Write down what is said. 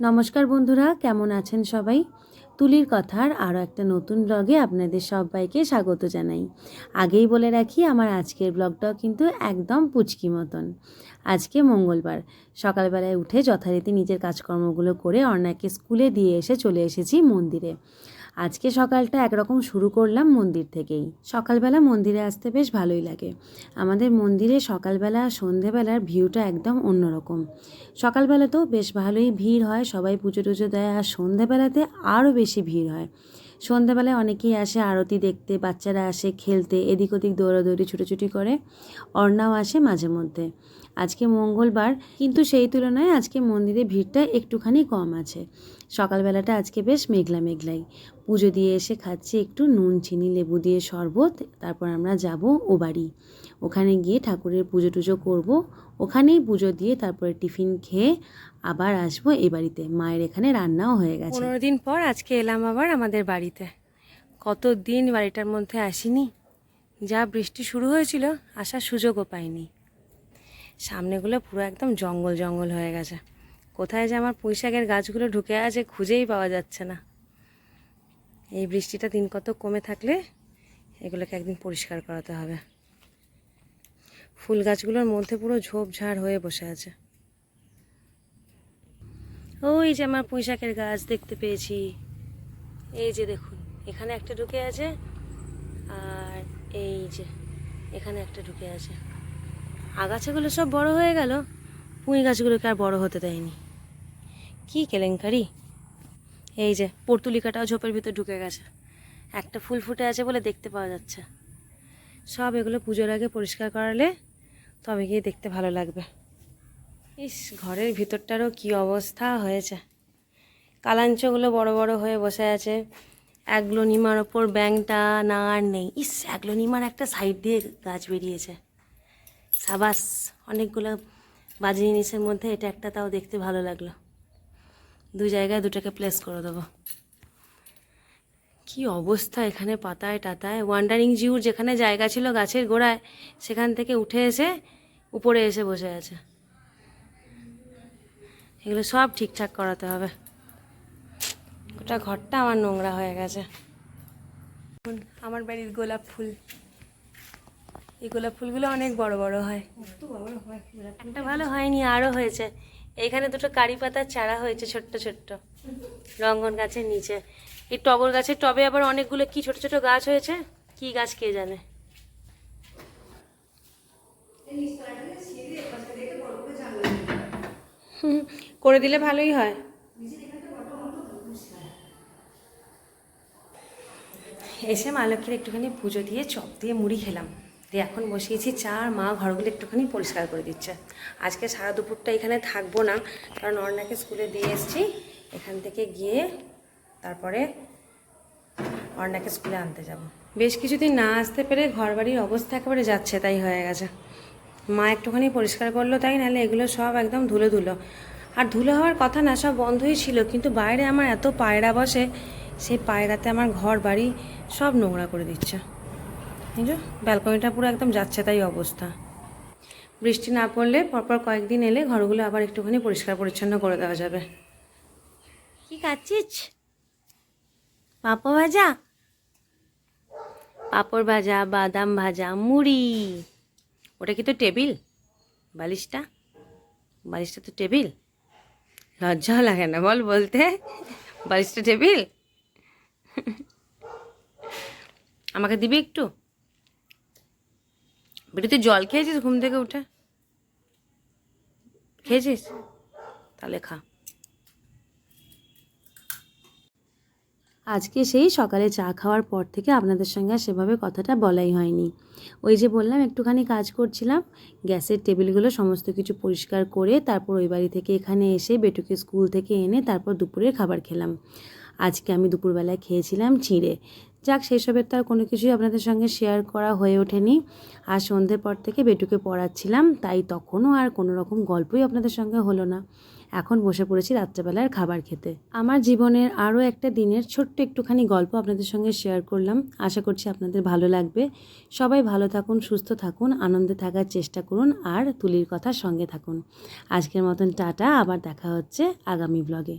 নমস্কার বন্ধুরা, কেমন আছেন সবাই? তুলির কথার আরও একটা নতুন ব্লগে আপনাদের সবাইকে স্বাগত জানাই। আগেই বলে রাখি, আমার আজকের ব্লগটাও কিন্তু একদম পুচকি মতন। আজকে মঙ্গলবার। সকালবেলায় উঠে যথারীতি নিজের কাজকর্মগুলো করে অর্ণাকে স্কুলে দিয়ে এসে চলে এসেছি মন্দিরে। আজকে সকালটা একরকম শুরু করলাম মন্দির থেকেই। সকালবেলা মন্দিরে আসতে বেশ ভালোই লাগে। আমাদের মন্দিরে সকালবেলা, সন্ধেবেলার ভিউটা একদম অন্যরকম। সকালবেলা তো বেশ ভালোই ভিড় হয়, সবাই পুজো টুজো দেয়, আর সন্ধেবেলাতে আরও বেশি ভিড় হয়। সন্ধেবেলায় অনেকেই আসে আরতি দেখতে, বাচ্চারা আসে খেলতে, এদিক ওদিক দৌড়াদৌড়ি, ছুটোছুটি করে। অর্ণাও আসে মাঝে মধ্যে। আজকে মঙ্গলবার, কিন্তু সেই তুলনায় আজকে মন্দিরে ভিড়টা একটুখানি কম আছে। সকালবেলাটা আজকে বেশ মেঘলা মেঘলাই। পুজো দিয়ে এসে খাচ্ছি একটু নুন, চিনি, লেবু দিয়ে শরবত, তারপর আমরা যাব ও বাড়ি। ওখানে গিয়ে ঠাকুরের পুজো টুজো করব। ওখানেই পুজো দিয়ে তারপরে টিফিন খেয়ে আবার আসব এই বাড়িতে। মায়ের এখানে রান্নাও হয়ে গেছে। পনেরো দিন পর আজকে এলাম আবার আমাদের বাড়িতে। কত দিন বাড়িটার মধ্যে আসিনি? যা বৃষ্টি শুরু হয়েছিল, আসার সুযোগও পাইনি। সামনেগুলো পুরো একদম জঙ্গল জঙ্গল হয়ে গেছে। কোথায় যে আমার পুঁইশাকের গাছগুলো ঢুকে আছে খুঁজেই পাওয়া যাচ্ছে না। এই বৃষ্টিটা দিন কত কমে থাকলে এগুলোকে একদিন পরিষ্কার করাতে হবে। ফুল গাছগুলোর মধ্যে পুরো ঝোপঝাড় হয়ে বসে আছে। ওই যে আমার পুঁইশাকের গাছ দেখতে পেয়েছি। এই যে দেখুন, এখানে একটা ঢুকে আছে আর এই যে এখানে একটা ঢুকে আছে। আগাছাগুলো সব বড় হয়ে গেল, পুঁই গাছগুলোকে আর বড় হতে দেয়নি। কি কেলেঙ্কারি? এই যে পর্তুলিকাটাও ঝোপের ভিতর ঢুকে গেছে। একটা ফুল ফুটে আছে বলে দেখতে পাওয়া যাচ্ছে। সব এগুলো পুজোর আগে পরিষ্কার করালে তবে গিয়ে দেখতে ভালো লাগবে। ইস, ঘরের ভিতরটারও কি অবস্থা হয়েছে। কালাঞ্চগুলো বড় বড় হয়ে বসে আছে। অ্যাগ্লোনিমার ওপর ব্যাংটা না আর নেই। ইস, অ্যাগ্লোনিমার একটা সাইড দিয়ে গাছ বেরিয়েছে। সাবাস, অনেকগুলো বাজে জিনিসের মধ্যে এটা একটা তাও দেখতে ভালো লাগল। দু জায়গায় দুটাকে প্লেস করে দেবো। কি অবস্থা এখানে পাতায় টাতায়। ওয়ান্ডারিং জিউর যেখানে জায়গা ছিল গাছের গোড়ায় সেখান থেকে উঠে এসে উপরে এসে বসে আছে। এগুলো সব ঠিকঠাক করাতে হবে। গোটা ঘরটা আমার নোংরা হয়ে গেছে। আমার বাড়ির গোলাপ ফুল। এই গোলাপ ফুলগুলো অনেক বড় বড় হয়। একটা ভালো হয়নি আরও হয়েছে। এইখানে দুটো কারি পাতার চারা হয়েছে ছোট্ট ছোট্ট। রঙ্গন গাছের নিচে। এই টগর গাছের টবে আবার অনেকগুলো কি ছোট ছোট গাছ হয়েছে? কি গাছ কে জানে? করে দিলে ভালোই হয়। এসে মা লক্ষ্মীর একটুখানি পুজো দিয়ে চপ দিয়ে মুড়ি খেলাম। দিয়ে এখন বসিয়েছি চা আর মা ঘরগুলো একটুখানি পরিষ্কার করে দিচ্ছে। আজকে সারা দুপুরটা এখানে থাকব না, কারণ অর্ণাকে স্কুলে দিয়ে এসেছি। এখান থেকে গিয়ে তারপরে অর্ণাকে স্কুলে আনতে যাব। বেশ কিছুদিন না আসতে পেরে ঘর বাড়ির অবস্থা একেবারে যাচ্ছে তাই হয়ে গেছে। মা একটুখানি পরিষ্কার করল তাই, নাহলে এগুলো সব একদম ধুলো ধুলো। আর ধুলো হওয়ার কথা না, সব বন্ধই ছিল, কিন্তু বাইরে আমার এত পায়রা বসে, সেই পায়রাতে আমার ঘর বাড়ি সব নোংরা করে দিচ্ছে। এই যে ব্যালকনিটা পুরো একদম যাচ্ছে তাই অবস্থা। বৃষ্টি না পড়লে পরপর কয়েকদিন এলে ঘরগুলো আবার একটুখানি পরিষ্কার পরিচ্ছন্ন করে দেওয়া যাবে। কি খাচ্ছিস? পাপা ভাজা? পাঁপড় ভাজা, বাদাম ভাজা, মুড়ি। ওটা কি তো টেবিল? বালিশটা? বালিশটা তো টেবিল? লজ্জাও লাগে না বল বলতে। বালিশটা টেবিল? আমাকে দিবি একটু? বেটি, তুই জল খেয়েছিস ঘুম থেকে উঠে? খেয়েছিস? তাহলে খা। আজকে সেই সকালে চা খাওয়ার পর থেকে আপনাদের সঙ্গে সেভাবে কথাটা বলাই হয়নি। ওই যে বললাম, একটুখানি কাজ করছিলাম, গ্যাসের টেবিলগুলো সমস্ত কিছু পরিষ্কার করে তারপর ওই বাড়ি থেকে এখানে এসে বেটুকে স্কুল থেকে এনে তারপর দুপুরের খাবার খেলাম। আজকে আমি দুপুরবেলায় খেয়েছিলাম চিঁড়ে যাক, সেসবের তো আর কোনো কিছুই আপনাদের সঙ্গে শেয়ার করা হয়ে ওঠেনি। আর সন্ধ্যের পর থেকে বেটুকে পড়াচ্ছিলাম, তাই তখনও আর কোনো রকম গল্পই আপনাদের সঙ্গে হলো না। এখন বসে পড়েছি রাত্রেবেলার খাবার খেতে। আমার জীবনের আরও একটা দিনের ছোট্ট একটুখানি গল্প আপনাদের সঙ্গে শেয়ার করলাম। আশা করছি আপনাদের ভালো লাগবে। সবাই ভালো থাকুন, সুস্থ থাকুন, আনন্দে থাকার চেষ্টা করুন, আর তুলির কথা সঙ্গে থাকুন। আজকের মতন টাটা, আবার দেখা হচ্ছে আগামী ব্লগে